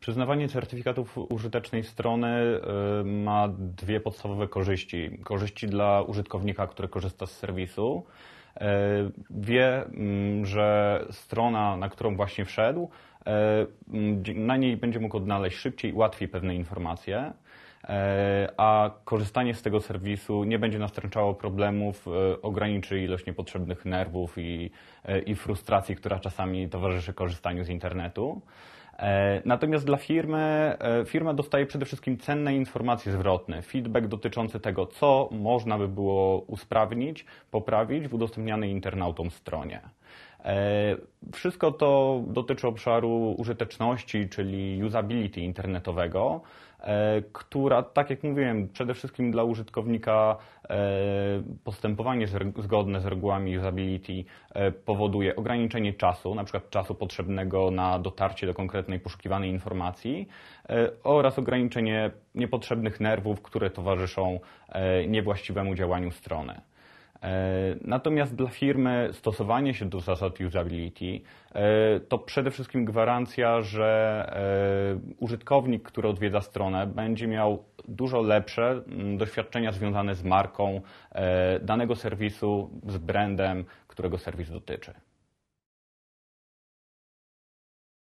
Przyznawanie certyfikatów użytecznej strony y, ma dwie podstawowe korzyści. Korzyści dla użytkownika, który korzysta z serwisu. Y, wie, mm, że strona, na którą właśnie wszedł, y, na niej będzie mógł odnaleźć szybciej i łatwiej pewne informacje, a korzystanie z tego serwisu nie będzie nastręczało problemów, ograniczy ilość niepotrzebnych nerwów i, i frustracji, która czasami towarzyszy korzystaniu z internetu. E, natomiast dla firmy, e, firma dostaje przede wszystkim cenne informacje zwrotne, feedback dotyczący tego, co można by było usprawnić, poprawić w udostępnianej internautom stronie. E, wszystko to dotyczy obszaru użyteczności, czyli usability internetowego, e, która, tak jak mówiłem, przede wszystkim dla użytkownika e, postępowanie zgodne z regułami usability powoduje ograniczenie czasu, na przykład czasu potrzebnego na dotarcie do konkretnej poszukiwanej informacji oraz ograniczenie niepotrzebnych nerwów, które towarzyszą niewłaściwemu działaniu strony. E, natomiast dla firmy stosowanie się do zasad usability e, to przede wszystkim gwarancja, że e, użytkownik, który odwiedza stronę, będzie miał dużo lepsze doświadczenia związane z marką danego serwisu, z brandem, którego serwis dotyczy.